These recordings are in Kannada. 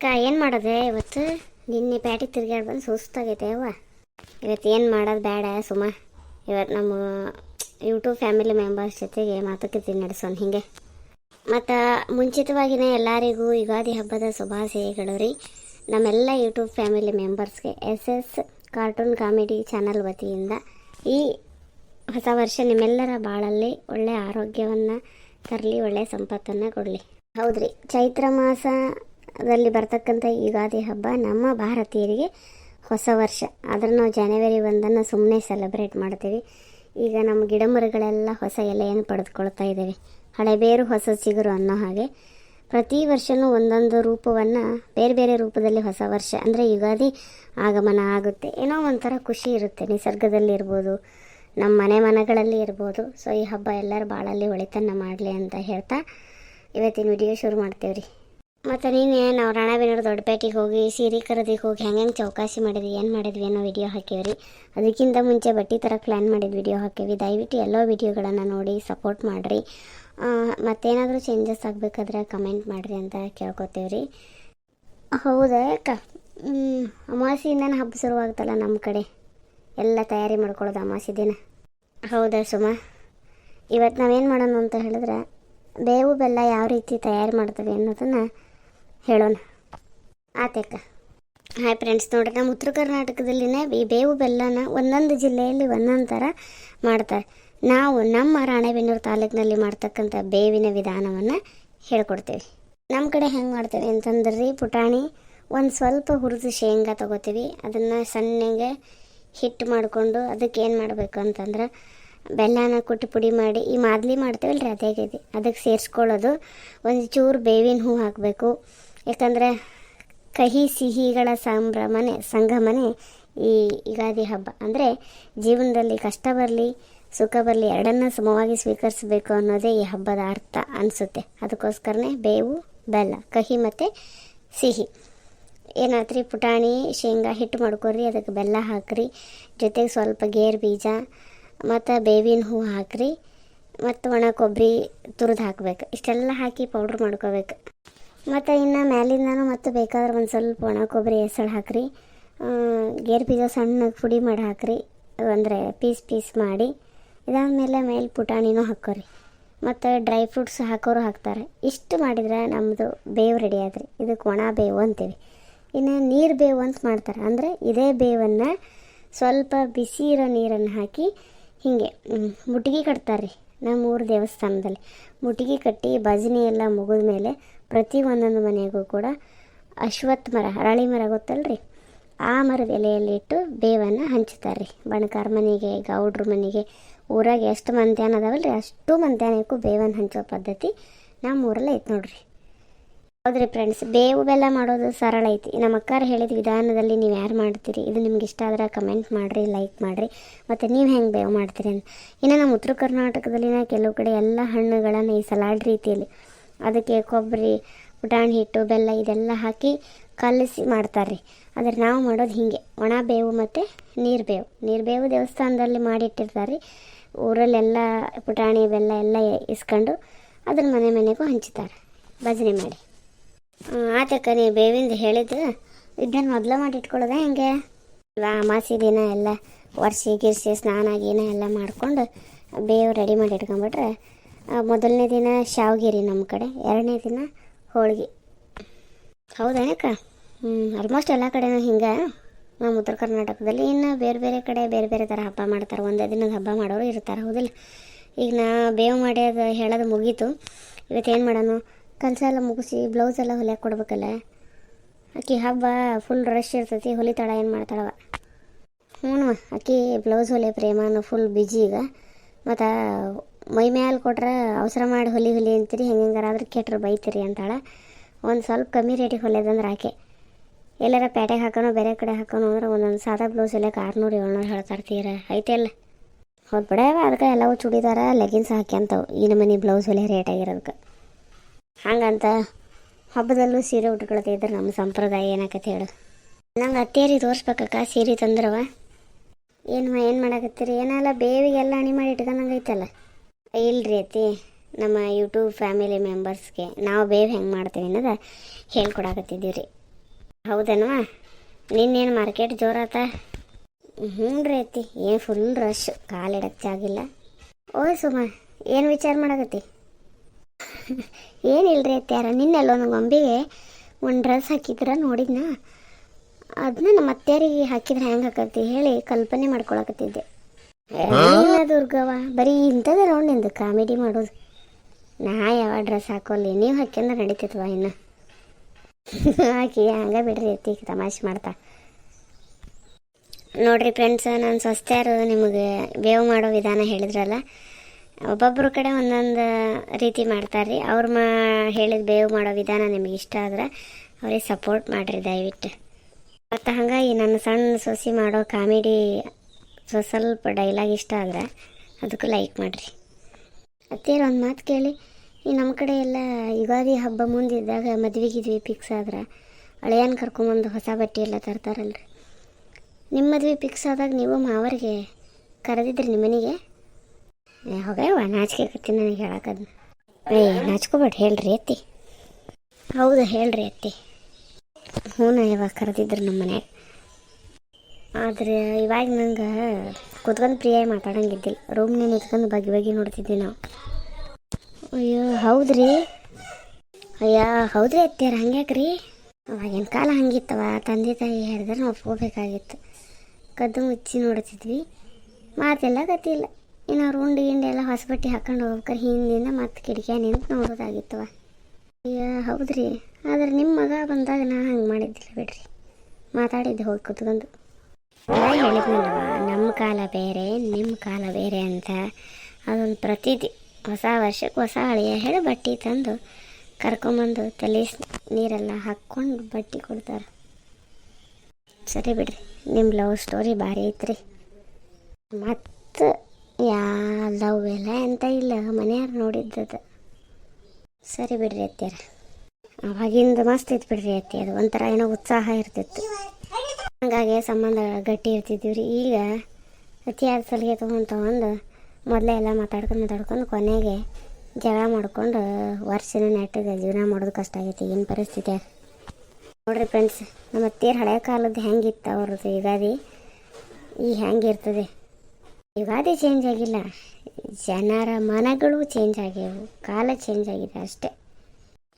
ಅಕ್ಕ, ಏನು ಮಾಡೋದೆ ಇವತ್ತು? ನಿನ್ನೆ ಪ್ಯಾಟಿ ತಿರ್ಗಾಡಿ ಬಂದು ಸುಸ್ತಾಗೈತೆ ಅವ್ವ. ಇವತ್ತು ಏನು ಮಾಡೋದು ಬೇಡ ಸುಮ. ಇವತ್ತು ನಮ್ಮ ಯೂಟ್ಯೂಬ್ ಫ್ಯಾಮಿಲಿ ಮೆಂಬರ್ಸ್ ಜೊತೆಗೆ ಮಾತುಕತೆ ನಡೆಸೋನ್ ಹಿಂಗೆ. ಮತ್ತು ಮುಂಚಿತವಾಗಿನೇ ಎಲ್ಲರಿಗೂ ಯುಗಾದಿ ಹಬ್ಬದ ಶುಭಾಶಯಗಳು ರೀ. ನಮ್ಮೆಲ್ಲ YouTube family ಮೆಂಬರ್ಸ್ಗೆ S S cartoon comedy channel ವತಿಯಿಂದ ಈ ಹೊಸ ವರ್ಷ ನಿಮ್ಮೆಲ್ಲರ ಬಾಳಲ್ಲಿ ಒಳ್ಳೆಯ ಆರೋಗ್ಯವನ್ನು ತರಲಿ ಒಳ್ಳೆಯ ಸಂಪತ್ತನ್ನು ಕೊಡಲಿ. ಹೌದ್ರಿ. ಚೈತ್ರ ಮಾಸದಲ್ಲಿ ಬರ್ತಕ್ಕಂಥ ಯುಗಾದಿ ಹಬ್ಬ ನಮ್ಮ ಭಾರತೀಯರಿಗೆ ಹೊಸ ವರ್ಷ. ಆದರೆ ನಾವು ಜನವರಿ ಒಂದನ್ನು ಸುಮ್ಮನೆ ಸೆಲೆಬ್ರೇಟ್ ಮಾಡ್ತೀವಿ. ಈಗ ನಮ್ಮ ಗಿಡಮರಗಳೆಲ್ಲ ಹೊಸ ಎಲೆಯನ್ನು ಪಡೆದುಕೊಳ್ತಾ ಇದ್ದೇವೆ. ಹಳೆ ಬೇರು ಹೊಸ ಚಿಗುರು ಅನ್ನೋ ಹಾಗೆ. ಪ್ರತಿ ವರ್ಷವೂ ಒಂದೊಂದು ರೂಪವನ್ನು ಬೇರೆ ಬೇರೆ ರೂಪದಲ್ಲಿ ಹೊಸ ವರ್ಷ ಅಂದರೆ ಯುಗಾದಿ ಆಗಮನ ಆಗುತ್ತೆ. ಏನೋ ಒಂಥರ ಖುಷಿ ಇರುತ್ತೆ. ನಿಸರ್ಗದಲ್ಲಿ ಇರ್ಬೋದು, ನಮ್ಮ ಮನೆ ಮನಗಳಲ್ಲಿ ಇರ್ಬೋದು. ಸೊ ಈ ಹಬ್ಬ ಎಲ್ಲರೂ ಬಾಳಲ್ಲಿ ಒಳಿತನ್ನು ಮಾಡಲಿ ಅಂತ ಹೇಳ್ತಾ ಇವತ್ತಿನ ವಿಡಿಯೋ ಶುರು ಮಾಡ್ತೇವೆ ರೀ ಮತ್ತು ನೀನೇ ನಾವು ರಾಣಾಬೇನೂರು ದೊಡ್ಡಪೇಟೆಗೆ ಹೋಗಿ, ಸೀರೆ ಖರೀದಿಗೆ ಹೋಗಿ ಹೆಂಗೆ ಹೆಂಗೆ ಚೌಕಾಸಿ ಮಾಡಿದ್ವಿ, ಏನು ಮಾಡಿದ್ವಿ ಅನ್ನೋ ವಿಡಿಯೋ ಹಾಕೇವ್ರಿ. ಅದಕ್ಕಿಂತ ಮುಂಚೆ ಬಟ್ಟೆ ಥರ ಪ್ಲ್ಯಾನ್ ಮಾಡಿದ ವಿಡಿಯೋ ಹಾಕೇವಿ ದಯವಿಟ್ಟು ಎಲ್ಲೋ ವಿಡಿಯೋಗಳನ್ನು ನೋಡಿ ಸಪೋರ್ಟ್ ಮಾಡಿರಿ. ಮತ್ತೇನಾದರೂ ಚೇಂಜಸ್ ಆಗಬೇಕಾದ್ರೆ ಕಮೆಂಟ್ ಮಾಡಿರಿ ಅಂತ ಕೇಳ್ಕೊತೀವಿ ರೀ ಹೌದಾ ಅಕ್ಕ? ಅಮಾವಾಸ್ಯೆಯಿಂದನೇ ಹಬ್ಬ ಶುರುವಾಗುತ್ತಲ್ಲ ನಮ್ಮ ಕಡೆ. ಎಲ್ಲ ತಯಾರಿ ಮಾಡ್ಕೊಳ್ಳೋದು ಅಮಾವಾಸ್ಯೆ ದಿನ. ಹೌದಾ ಸುಮ? ಇವತ್ತು ನಾವೇನು ಮಾಡೋಣ ಅಂತ ಹೇಳಿದ್ರೆ, ಬೇವು ಬೆಲ್ಲ ಯಾವ ರೀತಿ ತಯಾರು ಮಾಡ್ತೀವಿ ಅನ್ನೋದನ್ನು ಹೇಳೋಣ. ಆತಕ್ಕ ಹಾಯ್ ಫ್ರೆಂಡ್ಸ್ ನೋಡ್ರಿ ನಮ್ಮ ಉತ್ತರ ಕರ್ನಾಟಕದಲ್ಲಿನೇ ಈ ಬೇವು ಬೆಲ್ಲನ ಒಂದೊಂದು ಜಿಲ್ಲೆಯಲ್ಲಿ ಒಂದೊಂದು ಥರ ಮಾಡ್ತಾರೆ. ನಾವು ನಮ್ಮ ರಾಣೆಬೆನ್ನೂರು ತಾಲೂಕಿನಲ್ಲಿ ಮಾಡ್ತಕ್ಕಂಥ ಬೇವಿನ ವಿಧಾನವನ್ನು ಹೇಳ್ಕೊಡ್ತೀವಿ. ನಮ್ಮ ಕಡೆ ಹೆಂಗೆ ಮಾಡ್ತೇವೆ ಅಂತಂದ್ರೆ ರೀ ಪುಟಾಣಿ ಒಂದು ಸ್ವಲ್ಪ ಹುರಿದು ಶೇಂಗಾ ತೊಗೋತೀವಿ. ಅದನ್ನು ಸಣ್ಣಗೆ ಹಿಟ್ಟು ಮಾಡಿಕೊಂಡು ಅದಕ್ಕೆ ಏನು ಮಾಡಬೇಕು ಅಂತಂದ್ರೆ ಬೆಲ್ಲನ ಕುಟ್ಟಿ ಪುಡಿ ಮಾಡಿ, ಈ ಮಾದಲಿ ಮಾಡ್ತೇವಲ್ಲ ರೀ ಅದೇ ಅದಕ್ಕೆ ಸೇರಿಸ್ಕೊಳ್ಳೋದು. ಒಂದು ಚೂರು ಬೇವಿನ ಹೂ ಹಾಕಬೇಕು. ಯಾಕಂದರೆ ಕಹಿ ಸಿಹಿಗಳ ಸಂಭ್ರಮನೆ, ಸಂಗಮನೆ ಈ ಯುಗಾದಿ ಹಬ್ಬ. ಅಂದರೆ ಜೀವನದಲ್ಲಿ ಕಷ್ಟ ಬರಲಿ, ಸುಖ ಬರಲಿ, ಎರಡನ್ನ ಸಮವಾಗಿ ಸ್ವೀಕರಿಸಬೇಕು ಅನ್ನೋದೇ ಈ ಹಬ್ಬದ ಅರ್ಥ ಅನಿಸುತ್ತೆ. ಅದಕ್ಕೋಸ್ಕರನೇ ಬೇವು, ಬೆಲ್ಲ, ಕಹಿ ಮತ್ತು ಸಿಹಿ. ಏನಾತ್ರಿ ಪುಟಾಣಿ, ಶೇಂಗಾ ಹಿಟ್ಟು ಮಾಡ್ಕೊರಿ ಅದಕ್ಕೆ ಬೆಲ್ಲ ಹಾಕ್ರಿ. ಜೊತೆಗೆ ಸ್ವಲ್ಪ ಗೇರು ಬೀಜ, ಮತ್ತು ಬೇವಿನ ಹೂ ಹಾಕ್ರಿ. ಮತ್ತು ಒಣ ಕೊಬ್ಬರಿ ತುರಿದು ಹಾಕ್ಬೇಕು. ಇಷ್ಟೆಲ್ಲ ಹಾಕಿ ಪೌಡ್ರ್ ಮಾಡ್ಕೋಬೇಕು. ಮತ್ತು ಇನ್ನು ಮ್ಯಾಲಿಂದನೂ ಮತ್ತು ಬೇಕಾದ್ರೆ ಒಂದು ಸ್ವಲ್ಪ ಒಣ ಕೊಬ್ಬರಿ, ಹೆಸಳು ಹಾಕ್ರಿ. ಗೇರ್ ಬೀಜ ಸಣ್ಣಗೆ ಪುಡಿ ಮಾಡಿ ಹಾಕ್ರಿ. ಅಂದರೆ ಪೀಸ್ ಪೀಸ್ ಮಾಡಿ. ಇದಾದಮೇಲೆ ಮೇಲೆ ಪುಟಾಣಿನೂ ಹಾಕೋರಿ ಮತ್ತು ಡ್ರೈ ಫ್ರೂಟ್ಸ್ ಹಾಕೋರು ಹಾಕ್ತಾರೆ. ಇಷ್ಟು ಮಾಡಿದ್ರೆ ನಮ್ಮದು ಬೇವು ರೆಡಿ ಆದ್ರಿ ಇದಕ್ಕೆ ಒಣ ಬೇವು ಅಂತೀವಿ. ಇನ್ನು ನೀರು ಬೇವು ಅಂತ ಮಾಡ್ತಾರೆ. ಅಂದರೆ ಇದೇ ಬೇವನ್ನು ಸ್ವಲ್ಪ ಬಿಸಿ ಇರೋ ನೀರನ್ನು ಹಾಕಿ ಹೀಗೆ ಮುಟ್ಗಿ ಕಟ್ತಾರೆ ರೀ ನಮ್ಮೂರು ದೇವಸ್ಥಾನದಲ್ಲಿ. ಮುಟ್ಗಿ ಕಟ್ಟಿ ಭಜನೆ ಎಲ್ಲ ಮುಗಿದ ಮೇಲೆ ಪ್ರತಿ ಒಂದೊಂದು ಮನೆಗೂ ಕೂಡ ಅಶ್ವತ್ಥ ಮರ ಹರಳಿ ಮರ ಗೊತ್ತಲ್ರಿ? ಆ ಮರದ ಎಲೆಯಲ್ಲಿಟ್ಟು ಬೇವನ್ನು ಹಂಚ್ತಾರೆ ರೀ ಬಣಕಾರ ಮನೆಗೆ, ಗೌಡ್ರ ಮನೆಗೆ, ಊರಾಗ ಎಷ್ಟು ಮಧ್ಯಾಹ್ನ ಅದಾವಲ್ಲ ರೀ ಅಷ್ಟು ಮಧ್ಯಾಹ್ನಕ್ಕೂ ಬೇವನ್ನು ಹಂಚೋ ಪದ್ಧತಿ ನಮ್ಮ ಊರಲ್ಲೇ ಐತೆ ನೋಡ್ರಿ. ಹೌದ್ರಿ ಫ್ರೆಂಡ್ಸ್ ಬೇವು ಬೆಲ್ಲ ಮಾಡೋದು ಸರಳ ಐತಿ. ನಮ್ಮ ಅಕ್ಕಾರ ಹೇಳಿದ ವಿಧಾನದಲ್ಲಿ ನೀವು ಯಾರು ಮಾಡ್ತೀರಿ? ಇದು ನಿಮ್ಗೆ ಇಷ್ಟ ಆದ್ರೆ ಕಮೆಂಟ್ ಮಾಡಿರಿ ಲೈಕ್ ಮಾಡಿರಿ. ಮತ್ತು ನೀವು ಹೆಂಗೆ ಬೇವು ಮಾಡ್ತೀರಿ ಅಂತ. ಇನ್ನು ನಮ್ಮ ಉತ್ತರ ಕರ್ನಾಟಕದಲ್ಲಿನ ಕೆಲವು ಕಡೆ ಎಲ್ಲ ಹಣ್ಣುಗಳನ್ನು ಈ ಸಲಾಡ್ ರೀತಿಯಲ್ಲಿ ಅದಕ್ಕೆ ಕೊಬ್ಬರಿ, ಪುಟಾಣಿ ಹಿಟ್ಟು, ಬೆಲ್ಲ ಇದೆಲ್ಲ ಹಾಕಿ ಕಲಸಿ ಮಾಡ್ತಾರೆ ರೀ ಆದರೆ ನಾವು ಮಾಡೋದು ಹೀಗೆ. ಒಣ ಬೇವು ಮತ್ತು ನೀರು ಬೇವು. ನೀರು ಬೇವು ದೇವಸ್ಥಾನದಲ್ಲಿ ಮಾಡಿಟ್ಟಿರ್ತಾರೆ ರೀ ಊರಲ್ಲೆಲ್ಲ ಪುಟಾಣಿ, ಬೆಲ್ಲ ಎಲ್ಲ ಇಸ್ಕೊಂಡು ಅದನ್ನ ಮನೆ ಮನೆಗೂ ಹಂಚುತ್ತಾರೆ ಭಜನೆ ಮಾಡಿ. ಆತಕ್ಕ ನೀವು ಬೇವಿಂದ ಹೇಳಿದ್ದು ಇದನ್ನು ಮೊದಲು ಮಾಡಿ ಇಟ್ಕೊಳ್ಳೋದ ಹೆಂಗೆ ಅಮಾಸಿ ದಿನ ಎಲ್ಲ ವರ್ಷಿ ಗಿರ್ಸಿ, ಸ್ನಾನ, ಗೀನ ಎಲ್ಲ ಮಾಡ್ಕೊಂಡು ಬೇವು ರೆಡಿ ಮಾಡಿ ಇಟ್ಕೊಂಬಿಟ್ರೆ ಮೊದಲನೇ ದಿನ ಶಾವ್ಗಿರಿ ನಮ್ಮ ಕಡೆ, ಎರಡನೇ ದಿನ ಹೋಳಿಗೆ. ಹೌದೇನಕ್ಕ ಹ್ಞೂ ಆಲ್ಮೋಸ್ಟ್ ಎಲ್ಲ ಕಡೆನೂ ಹಿಂಗೆ. ನಮ್ಮ ಉತ್ತರ ಕರ್ನಾಟಕದಲ್ಲಿ ಇನ್ನು ಬೇರೆ ಬೇರೆ ಕಡೆ ಬೇರೆ ಬೇರೆ ಥರ ಹಬ್ಬ ಮಾಡ್ತಾರೆ. ಒಂದೇ ದಿನದ ಹಬ್ಬ ಮಾಡೋರು ಇರ್ತಾರೆ, ಹೌದಿಲ್ಲ? ಈಗ ನಾ ಬೇವು ಮಾಡಿ ಅದು ಹೇಳೋದು ಮುಗೀತು. ಇವತ್ತೇನು ಮಾಡೋಣ ಕೆಲಸ ಎಲ್ಲ ಮುಗಿಸಿ ಬ್ಲೌಸ್ ಎಲ್ಲ ಹೊಲಿಯಕ್ಕೆ ಕೊಡ್ಬೇಕಲ್ಲ? ಅಕ್ಕಿ ಹಬ್ಬ ಫುಲ್ ರಶ್ ಇರ್ತೈತಿ, ಹೊಲಿತಾಳ, ಏನು ಮಾಡ್ತಾಳವ? ಹ್ಞೂ ಅಕ್ಕಿ ಬ್ಲೌಸ್ ಹೊಲಿಯೋ ಪ್ರೇಮ ಫುಲ್ ಬಿಜಿ ಈಗ. ಮತ್ತು ಮೈ ಮ್ಯಾಲೆ ಕೊಟ್ರೆ ಅವಸರ ಮಾಡಿ ಹೊಲಿ ಹೊಲಿ ಅಂತೀರಿ ಹೆಂಗೆ ಹೆಂಗಾರಾದ್ರೆ ಕೆಟ್ರು ಬೈತೀರಿ ಅಂತಾಳೆ. ಒಂದು ಸ್ವಲ್ಪ ಕಮ್ಮಿ ರೇಟಿಗೆ ಹೊಲಿಯೋದಂದ್ರೆ ಆಕೆ. ಎಲ್ಲಾರ ಪೇಟೆಗೆ ಹಾಕೋಣ ಬೇರೆ ಕಡೆ ಹಾಕೋಣ ಅಂದ್ರೆ ಒಂದೊಂದು ಸಾದಾ ಬ್ಲೌಸ್ ಎಲ್ಲ ಆರುನೂರು, ಏಳ್ನೂರು ಹೇಳ್ತಾರೆ ತೀರ. ಐತೆಲ್ಲ ಹೌದು ಬಿಡವ ಅದಕ್ಕೆ ಎಲ್ಲವೂ ಚೂಡಿದಾರ ಲೆಗಿನ್ಸ್ ಹಾಕ್ಯಂತವು ಈ ನಮ್ಮನೆ ಬ್ಲೌಸ್ ಹೊಲೆ ರೇಟ್ ಆಗಿರೋದಕ್ಕೆ ಹಂಗಂತ ಹಬ್ಬದಲ್ಲೂ ಸೀರೆ ಉಟ್ಕೊಳ್ತಿದ್ರೆ ನಮ್ಮ ಸಂಪ್ರದಾಯ ಏನಾಕತಿ ಹೇಳು. ನಂಗೆ ಅತ್ತೇರಿ ತೋರಿಸ್ಬೇಕಕ್ಕ, ಸೀರೆ ತಂದ್ರವ. ಏನು ಏನು ಮಾಡಕತ್ತೀರಿ? ಏನಲ್ಲ ಬೇವಿಗೆಲ್ಲ ಅಣಿ ಮಾಡಿ ಇಟ್ಕೊಂಡಂಗೆ ಐತಲ್ಲ. ಇಲ್ರಿ ರೀತಿ ನಮ್ಮ ಯೂಟ್ಯೂಬ್ ಫ್ಯಾಮಿಲಿ ಮೆಂಬರ್ಸ್ಗೆ ನಾವು ಬೇವ್ ಹೆಂಗೆ ಮಾಡ್ತೀವಿ ಅನ್ನೋದು ಹೇಳ್ಕೊಡಾಕತ್ತಿದ್ದೀವಿ ರೀ ಹೌದನವ? ನಿನ್ನೇನು ಮಾರ್ಕೆಟ್ ಜೋರಾತ? ಹ್ಞೂ ರೀ ಅತ್ತಿ ಏನು ಫುಲ್ ರಶ್ ಕಾಲಿಡಕ್ಕೆ ಜಾಗಿಲ್ಲ. ಓ ಸುಮ, ಏನು ವಿಚಾರ ಮಾಡಕತ್ತಿ? ಏನಿಲ್ರಿ ಅತ್ಯಾರ ನಿನ್ನೆಲ್ಲ ಒಂದು ಗೊಂಬಿಗೆ ಒಂದು ಡ್ರೆಸ್ ಹಾಕಿದ್ರ ನೋಡಿದ್ನ? ಅದನ್ನ ನಮ್ಮ ಅತ್ಯಾರಿಗೆ ಹಾಕಿದ್ರೆ ಹೆಂಗೆ ಹಾಕತ್ತಿ ಹೇಳಿ ಕಲ್ಪನೆ ಮಾಡ್ಕೊಳಕತ್ತಿದ್ದೆ. ದುರ್ಗವ್ವ, ಬರೀ ಇಂಥದ್ದು ನೋಡಿ ನಿಂದು ಕಾಮಿಡಿ ಮಾಡೋದು. ನಾ ಯಾವ ಡ್ರೆಸ್ ಹಾಕೋಲ್ಲಿ ನೀವು ಹಾಕ್ಯಂದ್ರೆ ನಡೀತಿತ್ವ ಇನ್ನು. ಹಾಕಿ ಹಂಗೆ ಬಿಡ್ರಿ ಅತ್ತಿ ತಮಾಷೆ ಮಾಡ್ತಾ. ನೋಡ್ರಿ ಫ್ರೆಂಡ್ಸ್ ನಾನು ಸ್ವಸ್ಥರು ನಿಮಗೆ ಬೇವು ಮಾಡೋ ವಿಧಾನ ಹೇಳಿದ್ರಲ್ಲ? ಒಬ್ಬೊಬ್ಬರ ಕಡೆ ಒಂದೊಂದು ರೀತಿ ಮಾಡ್ತಾರೆ ರೀ ಅವ್ರು ಮಾ ಹೇಳಿದ ಬೇವು ಮಾಡೋ ವಿಧಾನ ನಿಮಗೆ ಇಷ್ಟ ಆದ್ರೆ ಅವ್ರಿಗೆ ಸಪೋರ್ಟ್ ಮಾಡಿರಿ ದಯವಿಟ್ಟು. ಮತ್ತು ಹಂಗಾಗಿ ನನ್ನ ಸಣ್ಣ ಸೊಸಿ ಮಾಡೋ ಕಾಮಿಡಿ ಸ್ವ ಸ್ವಲ್ಪ ಡೈಲಾಗ್ ಇಷ್ಟ ಆದ್ರೆ ಅದಕ್ಕೂ ಲೈಕ್ ಮಾಡಿರಿ. ಅತ್ತೇರು ಒಂದು ಮಾತು ಕೇಳಿ, ಈ ನಮ್ಮ ಕಡೆ ಎಲ್ಲ ಯುಗಾದಿ ಹಬ್ಬ ಮುಂದಿದ್ದಾಗ ಮದ್ವೆ ಗಿದ್ವಿ ಫಿಕ್ಸ್ ಆದ್ರೆ, ಹಳೆಯನ್ ಕರ್ಕೊಂಬಂದು ಹೊಸ ಬಟ್ಟೆ ಎಲ್ಲ ತರ್ತಾರಲ್ರಿ. ನಿಮ್ಮ ಮದ್ವೆ ಫಿಕ್ಸ್ ಆದಾಗ ನೀವು ಮಾವರಿಗೆ ಕರೆದಿದ್ರಿ ನಿಮ್ಮ ಮನೆಗೆ? ಹೋಗ್ಯವ ನಾಚಿಕೆ ನನಗೆ ಹೇಳಕ್ಕದ ಏ, ನಾಚ್ಕೋಬೇಡಿ, ಹೇಳ್ರಿ ಅತ್ತಿ. ಹೌದು, ಹೇಳ್ರಿ ಅತ್ತಿ. ಹ್ಞೂ ನಾ ಇವಾಗ ಕರೆದಿದ್ರು ನಮ್ಮ ಮನ್ಯಾಗ. ಆದ್ರೆ ಇವಾಗ ನಂಗೆ ಕುತ್ಕೊಂಡು ಫ್ರೀಯಾಗಿ ಮಾತಾಡಂಗಿದ್ದಿಲ್ಲ. ರೂಮ್ನೇ ನಿಂತ್ಕೊಂಡು ಬಗೆ ಬಗೆ ನೋಡ್ತಿದ್ವಿ ನಾವು. ಅಯ್ಯೋ, ಹೌದ್ರಿ? ಅಯ್ಯೋ, ಹೌದ್ರಿ ಅತ್ತೀರ ಹಂಗ್ಯಾಕ್ರಿ? ಅವಾಗಿನ ಕಾಲ ಹಂಗಿತ್ತವ. ತಂದೆ ತಾಯಿ ಹೇಳಿದ್ರೆ ನಾವು ಹೋಗ್ಬೇಕಾಗಿತ್ತು. ಕದ್ದು ಮುಚ್ಚಿ ನೋಡ್ತಿದ್ವಿ. ಮಾತೆಲ್ಲ ಗತಿಯಿಲ್ಲ ಇನ್ನು ಅವ್ರು ಉಂಡು ಗಿಂಡು ಎಲ್ಲ ಬಟ್ಟೆ ಹಾಕೊಂಡು ಹೋಗ್ಬೇಕಾರೆ. ಹಿಂದಿಂದ ಮತ್ತೆ ಕಿಟಕಿ ನಿಂತು ನೋಡೋದಾಗಿತ್ತವ. ಅಯ್ಯೋ, ಹೌದ್ರಿ. ಆದ್ರೆ ನಿಮ್ಮ ಮಗ ಬಂದಾಗ ನಾ ಹಂಗೆ ಮಾಡಿದ್ದಿಲ್ಲ ಬಿಡ್ರಿ. ಮಾತಾಡಿದ್ದೆ ಹೋಗಿ ಕುತ್ಕೊಂಡು. ಅದೇ ಹೇಳಿದ್ನಲ್ಲವ ನಮ್ಮ ಕಾಲ ಬೇರೆ, ನಿಮ್ಮ ಕಾಲ ಬೇರೆ ಅಂತ ಅದೊಂದು ಪ್ರತೀತಿ. ಹೊಸ ವರ್ಷಕ್ಕೆ ಹೊಸ ಹಳೆಯ ಹೇಳಿ ಬಟ್ಟೆ ತಂದು ಕರ್ಕೊಂಬಂದು ತಲೆ ನೀರೆಲ್ಲ ಹಾಕ್ಕೊಂಡು ಬಟ್ಟೆ ಕೊಡ್ತಾರೆ. ಸರಿ ಬಿಡ್ರಿ, ನಿಮ್ಮ ಲವ್ ಸ್ಟೋರಿ ಭಾರಿ ಐತ್ರಿ. ಮತ್ತು ಯಾ, ಲವ್ ಎಲ್ಲ ಎಂತ ಇಲ್ಲ, ಮನೆಯವ್ರು ನೋಡಿದ್ದದು. ಸರಿ ಬಿಡ್ರಿ ಅತ್ತಿಯರ. ಅವಾಗಿಂದ ಮಸ್ತ್ ಇತ್ತು ಬಿಡ್ರಿ ಅತ್ತಿ, ಅದು ಒಂಥರ ಏನೋ ಉತ್ಸಾಹ ಇರ್ತಿತ್ತು. ಹಂಗಾಗಿ ಸಂಬಂಧ ಗಟ್ಟಿ ಇರ್ತಿದ್ವಿ ರೀ. ಈಗ ಅತಿಯಾದ ಸಲಿಗೆ ತೊಗೊಂಡು ತೊಗೊಂಡು ಮೊದಲೇ ಎಲ್ಲ ಮಾತಾಡ್ಕೊಂಡು ಮಾತಾಡ್ಕೊಂಡು ಕೊನೆಗೆ ಜಗಳ ಮಾಡ್ಕೊಂಡು ವರ್ಷನ ನೆಟ್ಟಿದೆ ಜೀವನ ಮಾಡೋದು ಕಷ್ಟ ಆಗೈತಿ. ಏನು ಪರಿಸ್ಥಿತಿ? ನೋಡ್ರಿ ಫ್ರೆಂಡ್ಸ್ ನಮ್ಮ ಅತ್ತೆಯರ ಹಳೆ ಕಾಲದ್ದು ಹೆಂಗಿತ್ತು ಅವ್ರದ್ದು ಯುಗಾದಿ? ಈ ಹೆಂಗಿರ್ತದೆ? ಯುಗಾದಿ ಚೇಂಜ್ ಆಗಿಲ್ಲ. ಜನರ ಮನಗಳು ಚೇಂಜ್ ಆಗ್ಯಾವು. ಕಾಲ ಚೇಂಜ್ ಆಗಿದೆ ಅಷ್ಟೇ.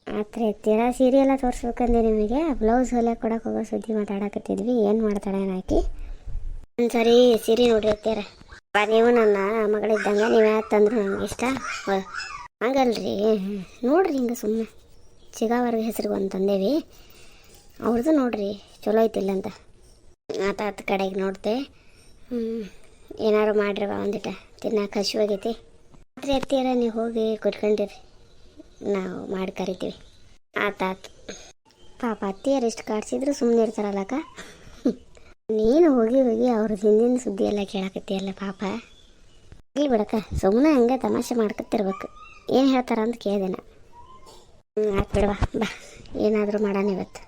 ಆತ್ರೆ ಸೀರೆ ಸೀರಿಯಲ್ಲ ತೋರಿಸ್ಬೇಕಂದ್ರೆ ನಿಮಗೆ. ಬ್ಲೌಸ್ ಹೊಲೆ ಕೊಡೋಕೆ ಹೋಗೋ ಸುದ್ದಿ ಮಾತಾಡಕತ್ತಿದ್ವಿ. ಏನು ಮಾಡ್ತಾಳೆ ಹಾಕಿ ಒಂದ್ಸರಿ ಸೀರೆ ನೋಡಿರ್ತೀರ ಬಾ ನೀವು ನನ್ನ ಮಗಳಿದ್ದಂಗೆ ನೀವು ಯಾಕೆ ತಂದ್ರೆ ನನಗೆ ಇಷ್ಟ? ಹಂಗಲ್ರಿ. ನೋಡ್ರಿ ಹಿಂಗೆ ಸುಮ್ಮನೆ ಚಿಗಾವರ್ಗ ಹೆಸ್ರಿಗೆ ಒಂದು ತಂದೇವಿ. ಅವ್ರದ್ದು ನೋಡ್ರಿ. ಚಲೋ ಐತಿಲ್ಲ ಅಂತ. ಆತ ಆತ ಕಡೆಗೆ ನೋಡ್ತೆ ಏನಾರು ಮಾಡ್ರವ ಒಂದಿಟ. ತಿನ್ನಕ್ಕೆ ಹಸಿವಾಗೈತಿ. ರಾತ್ರಿ ಹತ್ತಿರ ನೀವು ಹೋಗಿ ಕುತ್ಕೊಂಡಿರಿ. ನಾವು ಮಾಡಿ ಕರಿತೀವಿ. ಆತಾತು ಪಾಪ ಅತ್ತಿಯರು ರೆಸ್ಟ್ ಕಾಡ್ಸಿದ್ರು ಸುಮ್ಮನೆ ಇರ್ತಾರಲ್ಲಕ್ಕ ನೀನು ಹೋಗಿ ಹೋಗಿ ಅವ್ರ ಹಿಂದಿನ ಸುದ್ದಿ ಎಲ್ಲ ಕೇಳಕತ್ತೀಯಲ್ಲ ಪಾಪ. ಇಲ್ಲಿ ಬಿಡಕ್ಕ ಸುಮ್ಮನೆ ಹಂಗೆ ತಮಾಷೆ ಮಾಡ್ಕೊತಿರ್ಬೇಕು ಏನು ಹೇಳ್ತಾರ ಅಂತ ಕೇಳಿದೆ ನಾ. ಹ್ಞೂ ಆಯ್ತು ಬಿಡವಾ, ಬಾ. ಏನಾದರೂ ಮಾಡೋಣ ಇವತ್ತು.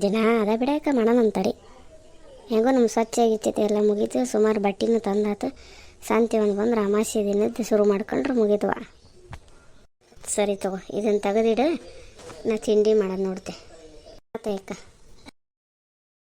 ದಿನ ಅದ ಬಿಡಕ್ಕ ಮಾಡೋಣ ಅಂತಾರೆ ಹೆಂಗೋ ನಮ್ಮ ಸ್ವಚ್ಛ ಆಗಿಚ್ಚೈತೆ ಎಲ್ಲ ಮುಗೀತು, ಸುಮಾರು ಬಟ್ಟೆನೂ ತಂದಾತು. ಸಂತೆ ಒಂದು ಬಂದ್ರೆ ಅಮಾಸೆ ದಿನದ್ದು ಶುರು ಮಾಡ್ಕೊಂಡ್ರೆ ಮುಗಿದ್ವ ಸರಿ ತಗೋ. ಇದನ್ನು ತೆಗೆದಿಡು. ನಾ ತಿಂಡಿ ಮಾಡೋದು ನೋಡ್ತೆ. ಆತ ಅಕ್ಕ.